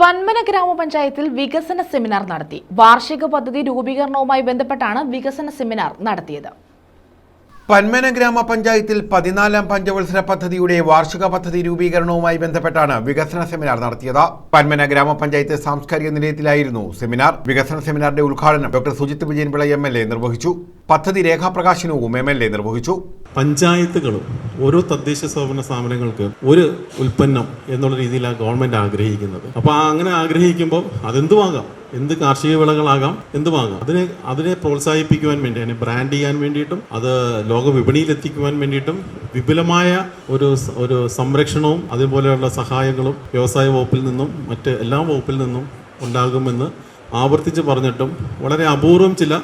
പന്മന ഗ്രാമപഞ്ചായത്തിൽ വികസന സെമിനാർ നടത്തി. വാർഷിക പദ്ധതി രൂപീകരണവുമായി ബന്ധപ്പെട്ടാണ് വികസന സെമിനാർ നടത്തിയത്. പന്മന ഗ്രാമപഞ്ചായത്തിൽ പതിനാലാം പഞ്ചവത്സര പദ്ധതിയുടെ വാർഷിക പദ്ധതി രൂപീകരണവുമായി ബന്ധപ്പെട്ടാണ് വികസന സെമിനാർ നടത്തിയത്. പന്മന ഗ്രാമപഞ്ചായത്ത് സാംസ്കാരിക നിലയത്തിലായിരുന്നു സെമിനാർ. വികസന സെമിനാറിന്റെ ഉദ്ഘാടനം doctor Sujith Vijayanpillai M L A നിർവഹിച്ചു. പദ്ധതി രേഖാപ്രകാശനവും എം എൽ എ നിർവഹിച്ചു. പഞ്ചായത്തുകളും ഓരോ തദ്ദേശ സ്വയംഭരണ സ്ഥാപനങ്ങൾക്ക് ഒരു ഉൽപ്പന്നം എന്നുള്ള രീതിയിലാണ് ഗവൺമെന്റ് ആഗ്രഹിക്കുന്നത്. അപ്പോൾ അങ്ങനെ ആഗ്രഹിക്കുമ്പോൾ അതെന്തുമാകാം എന്ത് കാർഷിക വിളകളാകാം എന്തുമാകാം അതിനെ അതിനെ പ്രോത്സാഹിപ്പിക്കുവാൻ വേണ്ടി അതിനെ ബ്രാൻഡ് ചെയ്യാൻ വേണ്ടിയിട്ടും അത് ലോക വിപണിയിൽ എത്തിക്കുവാൻ വേണ്ടിയിട്ടും വിപുലമായ ഒരു ഒരു സംരക്ഷണവും അതുപോലെയുള്ള സഹായങ്ങളും വ്യവസായ വകുപ്പിൽ നിന്നും മറ്റ് എല്ലാ വകുപ്പിൽ നിന്നും ഉണ്ടാകുമെന്ന് ആവർത്തിച്ച് പറഞ്ഞിട്ടും വളരെ അപൂർവം ചില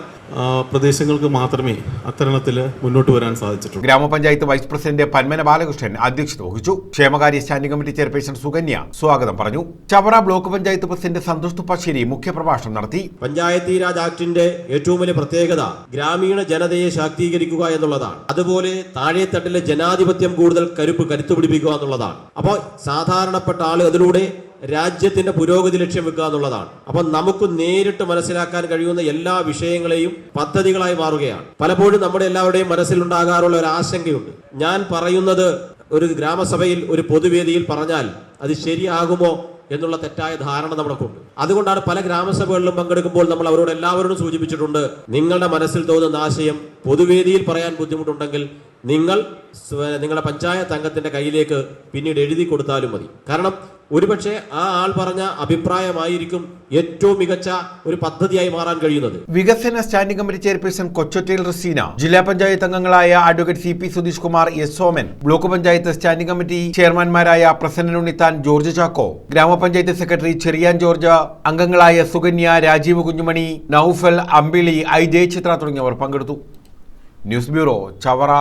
പ്രദേശങ്ങൾക്ക് മാത്രമേ അത്തരണത്തിൽ മുന്നോട്ട് വരാൻ സാധിച്ചിട്ടുള്ളൂ. ഗ്രാമപഞ്ചായത്ത് വൈസ് പ്രസിഡന്റ് പന്മന ബാലകൃഷ്ണൻ അധ്യക്ഷത വഹിച്ചു. ക്ഷേമകാര്യ സ്റ്റാൻഡിംഗ് കമ്മിറ്റി ചെയർപേഴ്സൺ സുകന്യ സ്വാഗതം പറഞ്ഞു. ചവറ ബ്ലോക്ക് പഞ്ചായത്ത് പ്രസിഡന്റ് സന്തോഷ് തുപ്പാശ്ശേരി മുഖ്യപ്രഭാഷണം നടത്തി. പഞ്ചായത്തി രാജ് ആക്ടിന്റെ ഏറ്റവും വലിയ പ്രത്യേകത ഗ്രാമീണ ജനതയെ ശാക്തീകരിക്കുക എന്നുള്ളതാണ്. അതുപോലെ താഴെത്തട്ടിലെ ജനാധിപത്യം കൂടുതൽ കരുപ്പ് കരുത്തുപിടിപ്പിക്കുക എന്നുള്ളതാണ്. അപ്പോൾ സാധാരണപ്പെട്ട ആൾ അതിലൂടെ രാജ്യത്തിന്റെ പുരോഗതി ലക്ഷ്യം വെക്കുക എന്നുള്ളതാണ്. അപ്പൊ നമുക്ക് നേരിട്ട് മനസ്സിലാക്കാൻ കഴിയുന്ന എല്ലാ വിഷയങ്ങളെയും പദ്ധതികളായി മാറുകയാണ്. പലപ്പോഴും നമ്മുടെ എല്ലാവരുടെയും മനസ്സിലുണ്ടാകാറുള്ള ഒരു ആശങ്കയുണ്ട്. ഞാൻ പറയുന്നത് ഒരു ഗ്രാമസഭയിൽ ഒരു പൊതുവേദിയിൽ പറഞ്ഞാൽ അത് ശരിയാകുമോ എന്നുള്ള തെറ്റായ ധാരണ നമുക്കുണ്ട് അതുകൊണ്ടാണ് പല ഗ്രാമസഭകളിലും പങ്കെടുക്കുമ്പോൾ നമ്മൾ അവരോട് എല്ലാവരോടും സൂചിപ്പിച്ചിട്ടുണ്ട് നിങ്ങളുടെ മനസ്സിൽ തോന്നുന്ന ആശയം പൊതുവേദിയിൽ പറയാൻ ബുദ്ധിമുട്ടുണ്ടെങ്കിൽ നിങ്ങൾ നിങ്ങളുടെ പഞ്ചായത്ത് അംഗത്തിന്റെ കയ്യിലേക്ക് പിന്നീട് എഴുതി കൊടുത്താലും മതി. കാരണം ഒരുപക്ഷെ ആ ആൾ പറഞ്ഞ അഭിപ്രായമായിരിക്കും ഏറ്റവും മികച്ച ഒരു പദ്ധതിയായി മാറാൻ കഴിയുന്നത്. വികസന standing committee chairperson Kochottayil Razeena ജില്ലാ പഞ്ചായത്ത് അംഗങ്ങളായ advocate C P Sudheesh Kumar S Soman block panchayat standing committee ചെയർമാൻമാരായ Prasannan Unnithan George Chacko ഗ്രാമപഞ്ചായത്ത് സെക്രട്ടറി ചെറിയാൻ ജോർജ് അംഗങ്ങളായ സുകന്യ രാജീവ് കുഞ്ഞുമണി നൌഫൽ അമ്പിളി ഐ ജയചിത്ര തുടങ്ങിയവർ പങ്കെടുത്തു. News bureau Chavara.